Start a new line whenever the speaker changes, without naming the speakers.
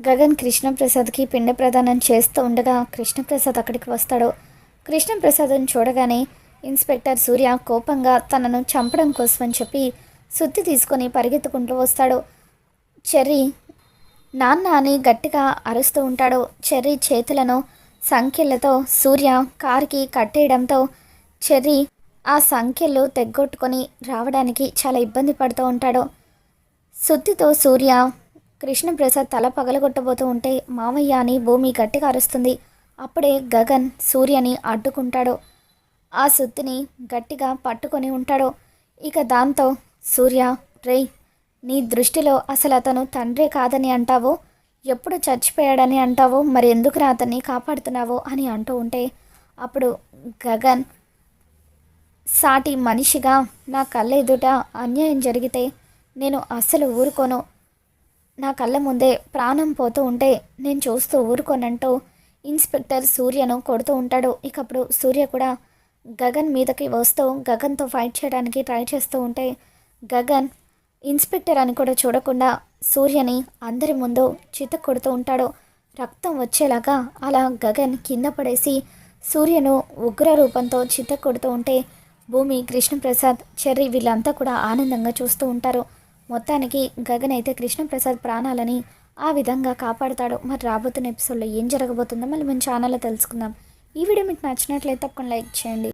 గగన్ కృష్ణప్రసాద్కి పిండ ప్రదానం చేస్తూ ఉండగా కృష్ణప్రసాద్ అక్కడికి వస్తాడు. కృష్ణప్రసాద్ని చూడగానే ఇన్స్పెక్టర్ సూర్య కోపంగా తనను చంపడం కోసమని చెప్పి సుత్తి తీసుకొని పరిగెత్తుకుంటూ వస్తాడు. చెర్రీ నాన్న అని గట్టిగా అరుస్తూ ఉంటాడు. చెర్రీ చేతులను సంఖ్యలతో సూర్య కారుకి కట్టేయడంతో చెర్రీ ఆ సంఖ్యలు తెగ్గొట్టుకొని రావడానికి చాలా ఇబ్బంది పడుతూ ఉంటాడు. సుత్తితో సూర్య కృష్ణప్రసాద్ తల పగలగొట్టబోతూ ఉంటే మామయ్య అని భూమి గట్టిగా అరుస్తుంది. అప్పుడే గగన్ సూర్యని అడ్డుకుంటాడు. ఆ సుత్తిని గట్టిగా పట్టుకొని ఉంటాడు. ఇక దాంతో సూర్య రేయ్ నీ దృష్టిలో అసలు అతను తండ్రే కాదని అంటావు? ఎప్పుడు చచ్చిపోయాడని అంటావు? మరి ఎందుకురా అతన్ని కాపాడుతున్నావు? అని అంటూ ఉంటే అప్పుడు గగన్ సాటి మనిషిగా నా కళ్ళ ఎదుట అన్యాయం జరిగితే నేను అస్సలు ఊరుకోను. నా కళ్ళ ముందే ప్రాణం పోతూ ఉంటే నేను చూస్తూ ఊరుకోనంటూ ఇన్స్పెక్టర్ సూర్యను కొడుతూ ఉంటాడు. ఇకప్పుడు సూర్య కూడా గగన్ మీదకి వస్తూ గగన్తో ఫైట్ చేయడానికి ట్రై చేస్తూ ఉంటే గగన్ ఇన్స్పెక్టర్ అని కూడా చూడకుండా సూర్యని అందరి ముందు చిత కొడుతూ ఉంటాడు. రక్తం వచ్చేలాగా అలా గగన్ కింద పడేసి సూర్యను ఉగ్ర రూపంతో చిత్త కొడుతూ ఉంటే భూమి కృష్ణప్రసాద్ చెర్రీ వీళ్ళంతా కూడా ఆనందంగా చూస్తూ ఉంటారు. మొత్తానికి గగన్ అయితే కృష్ణప్రసాద్ ప్రాణాలని ఆ విధంగా కాపాడుతాడు. మరి రాబోతున్న ఎపిసోడ్లో ఏం జరగబోతుందో మళ్ళీ మన ఛానల్లో తెలుసుకుందాం. ఈ వీడియో మీకు నచ్చినట్లయితే తప్పకుండా లైక్ చేయండి.